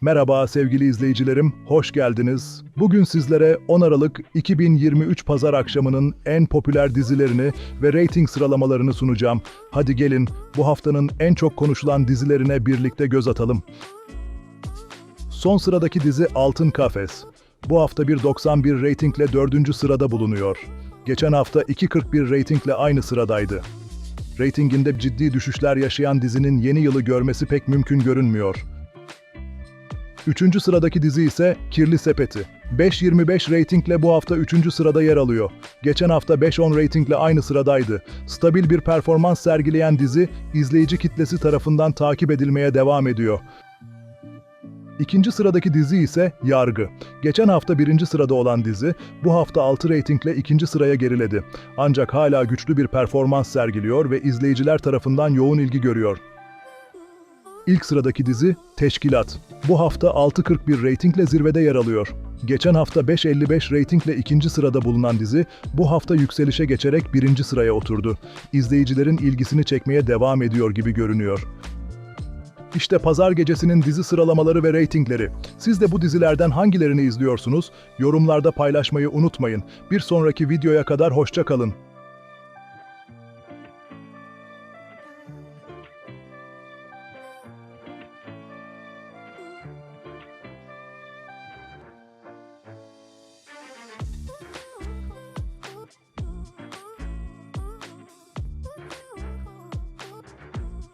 Merhaba sevgili izleyicilerim, hoş geldiniz. Bugün sizlere 10 Aralık 2023 Pazar akşamının en popüler dizilerini ve reyting sıralamalarını sunacağım. Hadi gelin bu haftanın en çok konuşulan dizilerine birlikte göz atalım. Son sıradaki dizi Altın Kafes. Bu hafta 1.91 reytingle 4. sırada bulunuyor. Geçen hafta 2.41 reytingle aynı sıradaydı. Reytinginde ciddi düşüşler yaşayan dizinin yeni yılı görmesi pek mümkün görünmüyor. Üçüncü sıradaki dizi ise Kirli Sepeti. 5.25 reytingle bu hafta 3. sırada yer alıyor. Geçen hafta 5.10 reytingle aynı sıradaydı. Stabil bir performans sergileyen dizi, izleyici kitlesi tarafından takip edilmeye devam ediyor. İkinci sıradaki dizi ise Yargı. Geçen hafta birinci sırada olan dizi, bu hafta 6 reytingle ikinci sıraya geriledi. Ancak hala güçlü bir performans sergiliyor ve izleyiciler tarafından yoğun ilgi görüyor. İlk sıradaki dizi Teşkilat. Bu hafta 6.41 reytingle zirvede yer alıyor. Geçen hafta 5.55 reytingle ikinci sırada bulunan dizi, bu hafta yükselişe geçerek birinci sıraya oturdu. İzleyicilerin ilgisini çekmeye devam ediyor gibi görünüyor. İşte pazar gecesinin dizi sıralamaları ve reytingleri. Siz de bu dizilerden hangilerini izliyorsunuz? Yorumlarda paylaşmayı unutmayın. Bir sonraki videoya kadar hoşça kalın.